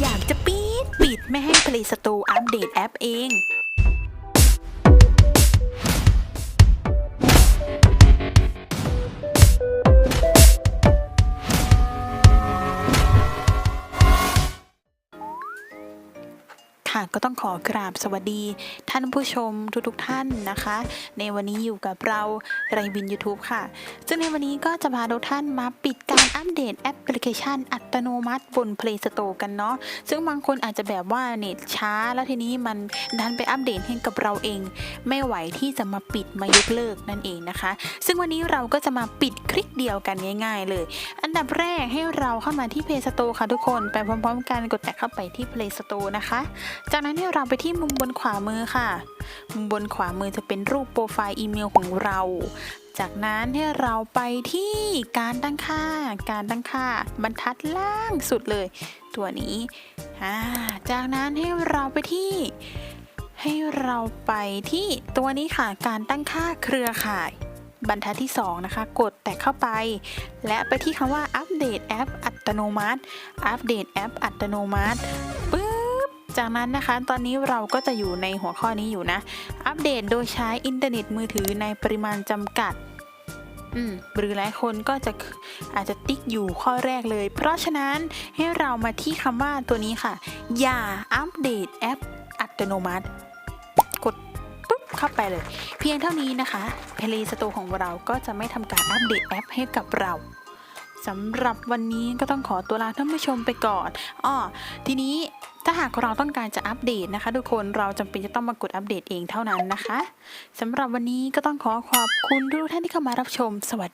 อยากจะปิดปิดไม่ให้ Play Store อัปเดตแอปเอง ค่ะ ก็ต้องขอกราบสวัสดีท่านผู้ชมทุกๆทท่านนะคะ ในวันนี้อยู่กับเราไรบิน YouTube ค่ะ ซึ่งในวันนี้ก็จะพาทุกท่านมาปิดการอัปเดตแอปพลิเคชัน อัตโนมัติบน Play Store กันเนาะซึ่งบางคนอาจจะแบบว่าเน็ตช้า แล้วทีนี้มันดันไปอัปเดตให้กับเราเอง ไม่ไหวที่จะมาปิดมายกเลิกนั่นเองนะคะ ซึ่งวันนี้เราก็จะมาปิดคลิกเดียวกันง่าย ๆ เลย อันดับแรกให้เราเข้ามาที่ Play Store ค่ะทุกคนไปพร้อมๆ กันกดแตะเข้าไปที่ Play Store นะคะจากนั้นเนี่ยเราไปที่มุมบนขวามือค่ะ มุมบนขวามือจะเป็นรูปโปรไฟล์อีเมลของเรา จากนั้นให้เราไปที่การตั้งค่า การตั้งค่า บรรทัดล่างสุดเลย ตัวนี้าจากนั้นให้เราไปที่ ให้เราไปที่ตัวนี้ค่ะ การตั้งค่าเครือข่าย บรรทัดที่ 2 นะคะ กดแตะเข้าไป และไปที่คำว่าอัปเดตแอปอัตโนมัติ อัปเดตแอปอัตโนมัติ จากนั้นนะคะ ตอนนี้เราก็จะอยู่ในหัวข้อนี้อยู่นะ อัปเดตโดยใช้อินเทอร์เน็ตมือถือในปริมาณจำกัดอืมหรือหลายคนก็จะอาจจะติ๊กอยู่ข้อแรกเลย เพราะฉะนั้นให้เรามาที่คำว่าตัวนี้ค่ะ อย่าอัปเดตแอปอัตโนมัติ กดปุ๊บเข้าไปเลย เพียงเท่านี้นะคะ Play Store ของเราก็จะไม่ทำการอัปเดตแอปให้กับเราสำหรับวันนี้ก็ต้องขอตัวลาท่านผู้ชมไปก่อนอ้อทีนี้ ถ้าหากเราต้องการจะอัปเดตนะคะ ทุกคนเราจำเป็นจะต้องมากดอัปเดตเองเท่านั้นนะคะสำหรับวันนี้ก็ต้องขอขอบคุณทุกท่านที่เข้ามารับชมสวัสดี